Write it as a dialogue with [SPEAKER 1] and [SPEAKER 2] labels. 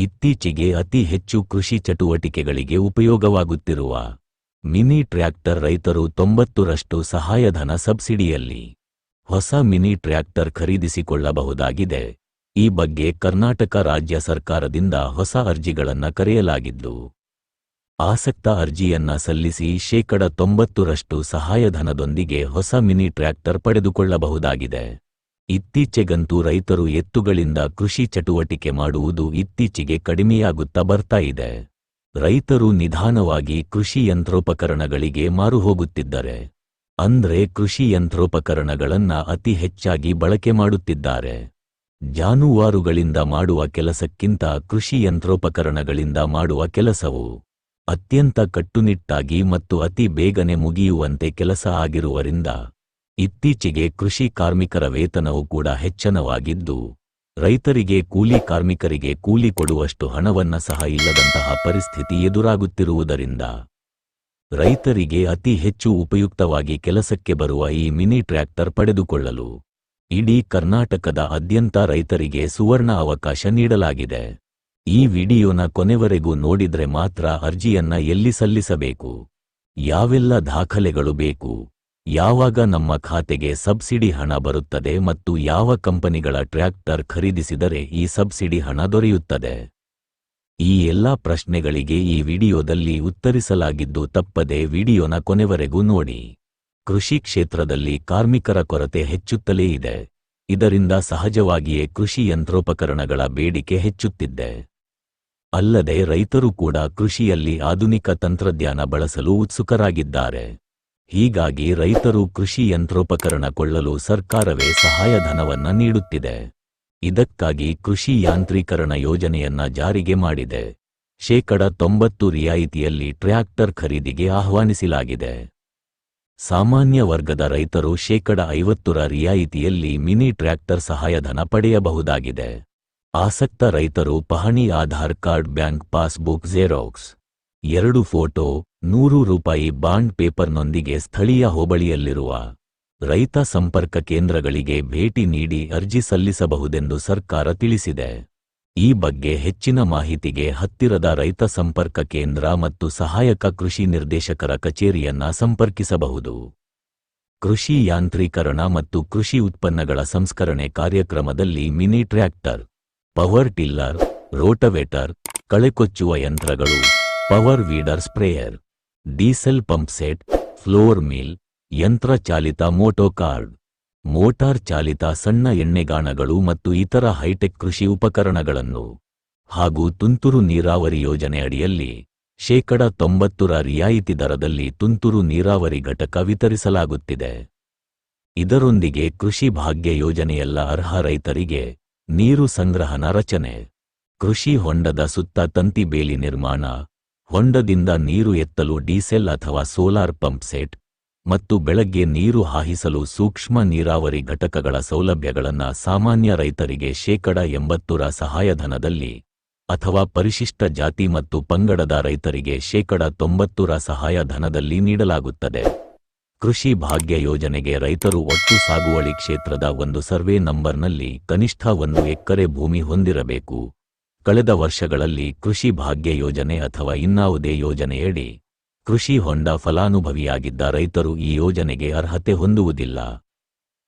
[SPEAKER 1] ಇತ್ತೀಚೆಗೆ ಅತಿ ಹೆಚ್ಚು ಕೃಷಿ ಚಟುವಟಿಕೆಗಳಿಗೆ ಉಪಯೋಗವಾಗುತ್ತಿರುವ ಮಿನಿ ಟ್ರ್ಯಾಕ್ಟರ್ ರೈತರು ತೊಂಬತ್ತರಷ್ಟು ಸಹಾಯಧನ ಸಬ್ಸಿಡಿಯಲ್ಲಿ ಹೊಸ ಮಿನಿ ಟ್ರ್ಯಾಕ್ಟರ್ ಖರೀದಿಸಿಕೊಳ್ಳಬಹುದಾಗಿದೆ. ಈ ಬಗ್ಗೆ ಕರ್ನಾಟಕ ರಾಜ್ಯ ಸರ್ಕಾರದಿಂದ ಹೊಸ ಅರ್ಜಿಗಳನ್ನು ಕರೆಯಲಾಗಿದ್ದು, ಆಸಕ್ತ ಅರ್ಜಿಯನ್ನ ಸಲ್ಲಿಸಿ ಶೇಕಡ ತೊಂಬತ್ತರಷ್ಟು ಸಹಾಯಧನದೊಂದಿಗೆ ಹೊಸ ಮಿನಿ ಟ್ರ್ಯಾಕ್ಟರ್ ಪಡೆದುಕೊಳ್ಳಬಹುದಾಗಿದೆ. ಇತ್ತೀಚೆಗಂತೂ ರೈತರು ಎತ್ತುಗಳಿಂದ ಕೃಷಿ ಚಟುವಟಿಕೆ ಮಾಡುವುದು ಇತ್ತೀಚೆಗೆ ಕಡಿಮೆಯಾಗುತ್ತಾ ಬರ್ತಾ ಇದೆ. ರೈತರು ನಿಧಾನವಾಗಿ ಕೃಷಿ ಯಂತ್ರೋಪಕರಣಗಳಿಗೆ ಮಾರು ಹೋಗುತ್ತಿದ್ದರೆ ಅಂದ್ರೆ ಕೃಷಿ ಯಂತ್ರೋಪಕರಣಗಳನ್ನ ಅತಿ ಹೆಚ್ಚಾಗಿ ಬಳಕೆ ಮಾಡುತ್ತಿದ್ದಾರೆ. ಜಾನುವಾರುಗಳಿಂದ ಮಾಡುವ ಕೆಲಸಕ್ಕಿಂತ ಕೃಷಿ ಯಂತ್ರೋಪಕರಣಗಳಿಂದ ಮಾಡುವ ಕೆಲಸವು ಅತ್ಯಂತ ಕಟ್ಟುನಿಟ್ಟಾಗಿ ಮತ್ತು ಅತಿ ಬೇಗನೆ ಮುಗಿಯುವಂತೆ ಕೆಲಸ ಆಗಿರುವರಿಂದ ಇತ್ತೀಚೆಗೆ ಕೃಷಿ ಕಾರ್ಮಿಕರ ವೇತನವು ಕೂಡ ಹೆಚ್ಚನವಾಗಿದ್ದು, ರೈತರಿಗೆ ಕೂಲಿ ಕಾರ್ಮಿಕರಿಗೆ ಕೂಲಿ ಕೊಡುವಷ್ಟು ಹಣವನ್ನ ಸಹ ಇಲ್ಲದಂತಹ ಪರಿಸ್ಥಿತಿ ಎದುರಾಗುತ್ತಿರುವುದರಿಂದ, ರೈತರಿಗೆ ಅತಿ ಹೆಚ್ಚು ಉಪಯುಕ್ತವಾಗಿ ಕೆಲಸಕ್ಕೆ ಬರುವ ಈ ಮಿನಿ ಟ್ರ್ಯಾಕ್ಟರ್ ಪಡೆದುಕೊಳ್ಳಲು ಇಡೀ ಕರ್ನಾಟಕದ ಅದ್ಯಂತ ರೈತರಿಗೆ ಸುವರ್ಣ ಅವಕಾಶ ನೀಡಲಾಗಿದೆ. ಈ ವಿಡಿಯೋನ ಕೊನೆವರೆಗೂ ನೋಡಿದ್ರೆ ಮಾತ್ರ ಅರ್ಜಿಯನ್ನ ಎಲ್ಲಿ ಸಲ್ಲಿಸಬೇಕು? ಯಾವೆಲ್ಲ ದಾಖಲೆಗಳು ಬೇಕು? ಯಾವಾಗ ನಮ್ಮ ಖಾತೆಗೆ ಸಬ್ಸಿಡಿ ಹಣ ಬರುತ್ತದೆ ಮತ್ತು ಯಾವ ಕಂಪನಿಗಳ ಟ್ರ್ಯಾಕ್ಟರ್ ಖರೀದಿಸಿದರೆ ಈ ಸಬ್ಸಿಡಿ ಹಣ ದೊರೆಯುತ್ತದೆ? ಈ ಎಲ್ಲಾ ಪ್ರಶ್ನೆಗಳಿಗೆ ಈ ವಿಡಿಯೋದಲ್ಲಿ ಉತ್ತರಿಸಲಾಗಿದ್ದು ತಪ್ಪದೆ ವಿಡಿಯೋನ ಕೊನೆವರೆಗೂ ನೋಡಿ. ಕೃಷಿ ಕ್ಷೇತ್ರದಲ್ಲಿ ಕಾರ್ಮಿಕರ ಕೊರತೆ ಹೆಚ್ಚುತ್ತಲೇ ಇದೆ. ಇದರಿಂದ ಸಹಜವಾಗಿಯೇ ಕೃಷಿ ಯಂತ್ರೋಪಕರಣಗಳ ಬೇಡಿಕೆ ಹೆಚ್ಚುತ್ತಿದ್ದೆ ಅಲ್ಲದೆ ರೈತರು ಕೂಡ ಕೃಷಿಯಲ್ಲಿ ಆಧುನಿಕ ತಂತ್ರಜ್ಞಾನ ಬಳಸಲು ಉತ್ಸುಕರಾಗಿದ್ದಾರೆ. ಹೀಗಾಗಿ ರೈತರು ಕೃಷಿ ಯಂತ್ರೋಪಕರಣ ಕೊಳ್ಳಲು ಸರ್ಕಾರವೇ ಸಹಾಯಧನವನ್ನ ನೀಡುತ್ತಿದೆ. ಇದಕ್ಕಾಗಿ ಕೃಷಿ ಯಾಂತ್ರೀಕರಣ ಯೋಜನೆಯನ್ನ ಜಾರಿಗೆ ಮಾಡಿದೆ. ಶೇಕಡ ತೊಂಬತ್ತು ರಿಯಾಯಿತಿಯಲ್ಲಿ ಟ್ರ್ಯಾಕ್ಟರ್ ಖರೀದಿಗೆ ಆಹ್ವಾನಿಸಲಾಗಿದೆ. ಸಾಮಾನ್ಯ ವರ್ಗದ ರೈತರು ಶೇಕಡ ಐವತ್ತರ ರಿಯಾಯಿತಿಯಲ್ಲಿ ಮಿನಿ ಟ್ರ್ಯಾಕ್ಟರ್ ಸಹಾಯಧನ ಪಡೆಯಬಹುದಾಗಿದೆ. ಆಸಕ್ತ ರೈತರು ಪಹಣಿ Aadhaar card bank passbook xerox ಎರಡು ಫೋಟೋ, ನೂರು ರೂಪಾಯಿ ಬಾಂಡ್ ಪೇಪರ್ನೊಂದಿಗೆ ಸ್ಥಳೀಯ ಹೋಬಳಿಯಲ್ಲಿರುವ ರೈತ ಸಂಪರ್ಕ ಕೇಂದ್ರಗಳಿಗೆ ಭೇಟಿ ನೀಡಿ ಅರ್ಜಿ ಸಲ್ಲಿಸಬಹುದೆಂದು ಸರ್ಕಾರ ತಿಳಿಸಿದೆ. ಈ ಬಗ್ಗೆ ಹೆಚ್ಚಿನ ಮಾಹಿತಿಗೆ ಹತ್ತಿರದ ರೈತ ಸಂಪರ್ಕ ಕೇಂದ್ರ ಮತ್ತು ಸಹಾಯಕ ಕೃಷಿ ನಿರ್ದೇಶಕರ ಕಚೇರಿಯನ್ನ ಸಂಪರ್ಕಿಸಬಹುದು. ಕೃಷಿ ಯಾಂತ್ರೀಕರಣ ಮತ್ತು ಕೃಷಿ ಉತ್ಪನ್ನಗಳ ಸಂಸ್ಕರಣೆ ಕಾರ್ಯಕ್ರಮದಲ್ಲಿ mini tractor, power tiller, rotavator ಕಳೆಕೊಚ್ಚುವ ಯಂತ್ರಗಳು power weeder sprayer, diesel pump set, floor mill, ಯಂತ್ರ ಚಾಲಿತ ಮೋಟೋ ಕಾರ್ಡ್, ಮೋಟಾರ್ ಚಾಲಿತ ಸಣ್ಣ ಎಣ್ಣೆಗಾಣಗಳು ಮತ್ತು ಇತರ ಹೈಟೆಕ್ ಕೃಷಿ ಉಪಕರಣಗಳನ್ನು ಹಾಗೂ ತುಂತುರು ನೀರಾವರಿ ಯೋಜನೆ ಅಡಿಯಲ್ಲಿ ಶೇಕಡ ತೊಂಬತ್ತರ ರಿಯಾಯಿತಿ ದರದಲ್ಲಿ ತುಂತುರು ನೀರಾವರಿ ಘಟಕ ವಿತರಿಸಲಾಗುತ್ತಿದೆ. ಇದರೊಂದಿಗೆ ಕೃಷಿ ಭಾಗ್ಯ ಯೋಜನೆಯಲ್ಲ ಅರ್ಹ ರೈತರಿಗೆ ನೀರು ಸಂಗ್ರಹಣ ರಚನೆ, ಕೃಷಿ ಹೊಂಡದ ಸುತ್ತ ತಂತಿ ಬೇಲಿ ನಿರ್ಮಾಣ ಹೊಂಡದಿಂದ ನೀರು ಎತ್ತಲು ಡೀಸೆಲ್ ಅಥವಾ ಸೋಲಾರ್ ಪಂಪ್ ಸೆಟ್ ಮತ್ತು ಬೆಳಗ್ಗೆ ನೀರು ಹಾಯಿಸಲು ಸೂಕ್ಷ್ಮ ನೀರಾವರಿ ಘಟಕಗಳ ಸೌಲಭ್ಯಗಳನ್ನು ಸಾಮಾನ್ಯ ರೈತರಿಗೆ ಶೇಕಡ ಎಂಬತ್ತರ ಸಹಾಯಧನದಲ್ಲಿ ಅಥವಾ ಪರಿಶಿಷ್ಟ ಜಾತಿ ಮತ್ತು ಪಂಗಡದ ರೈತರಿಗೆ ಶೇಕಡ ತೊಂಬತ್ತರ ಸಹಾಯಧನದಲ್ಲಿ ನೀಡಲಾಗುತ್ತದೆ. ಕೃಷಿ ಭಾಗ್ಯ ಯೋಜನೆಗೆ ರೈತರು ಒಟ್ಟು ಸಾಗುವಳಿ ಕ್ಷೇತ್ರದ ಒಂದು ಸರ್ವೆ ನಂಬರ್ನಲ್ಲಿ ಕನಿಷ್ಠ ಒಂದು ಎಕರೆ ಭೂಮಿ ಹೊಂದಿರಬೇಕು. ಕಳೆದ ವರ್ಷಗಳಲ್ಲಿ ಕೃಷಿ ಭಾಗ್ಯ ಯೋಜನೆ ಅಥವಾ ಇನ್ನಾವುದೇ ಯೋಜನೆಯಡಿ ಕೃಷಿ ಹೊಂಡ ಫಲಾನುಭವಿಯಾಗಿದ್ದ ರೈತರು ಈ ಯೋಜನೆಗೆ ಅರ್ಹತೆ ಹೊಂದುವುದಿಲ್ಲ.